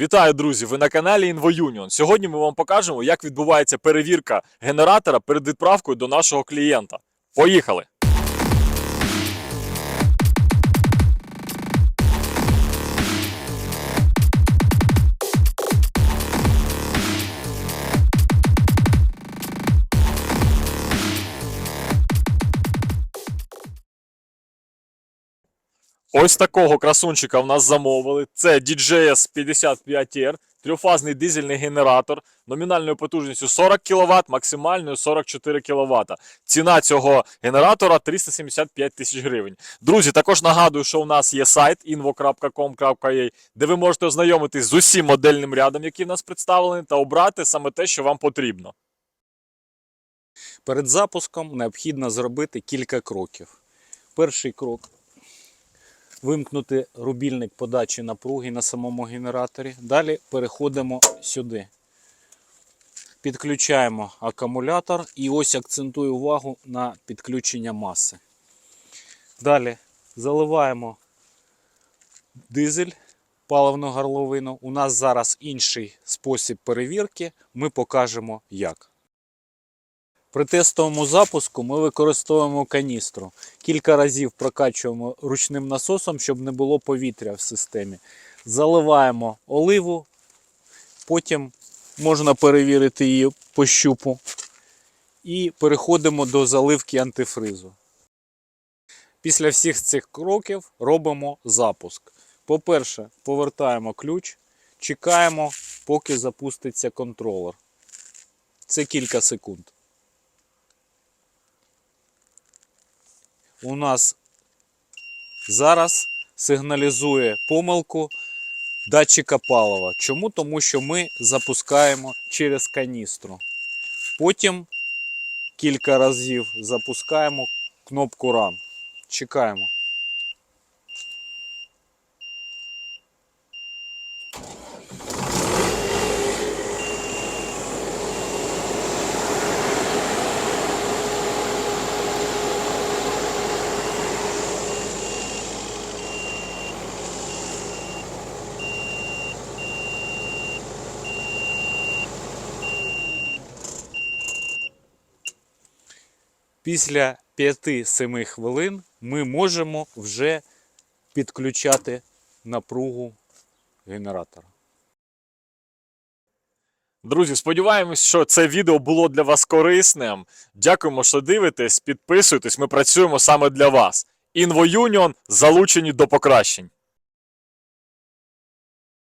Вітаю, друзі! Ви на каналі InvoUnion. Сьогодні ми вам покажемо, як відбувається перевірка генератора перед відправкою до нашого клієнта. Поїхали! Ось такого красунчика в нас замовили. Це DJS 55R, трьохфазний дизельний генератор номінальною потужністю 40 кВт, максимальною 44 кВт. Ціна цього генератора 375 тисяч гривень. Друзі, також нагадую, що у нас є сайт invo.com.ua, де ви можете ознайомитись з усім модельним рядом, який в нас представлений, та обрати саме те, що вам потрібно. Перед запуском необхідно зробити кілька кроків. Перший крок вимкнути рубільник подачі напруги на самому генераторі. Далі переходимо сюди. Підключаємо акумулятор і ось акцентую увагу на підключення маси. Далі заливаємо дизель, паливну горловину. У нас зараз інший спосіб перевірки. Ми покажемо як. При тестовому запуску ми використовуємо каністру. Кілька разів прокачуємо ручним насосом, щоб не було повітря в системі. Заливаємо оливу, потім можна перевірити її по щупу. І переходимо до заливки антифризу. Після всіх цих кроків робимо запуск. По-перше, повертаємо ключ, чекаємо, поки запуститься контролер. Це кілька секунд. У нас зараз сигналізує помилку датчика палива. Чому? Тому що ми запускаємо через каністру. Потім кілька разів запускаємо кнопку Run. Чекаємо. Після 5-7 хвилин ми можемо вже підключати напругу генератора. Друзі, сподіваємось, що це відео було для вас корисним. Дякуємо, що дивитесь, підписуйтесь. Ми працюємо саме для вас. InfoUnion залучені до покращень.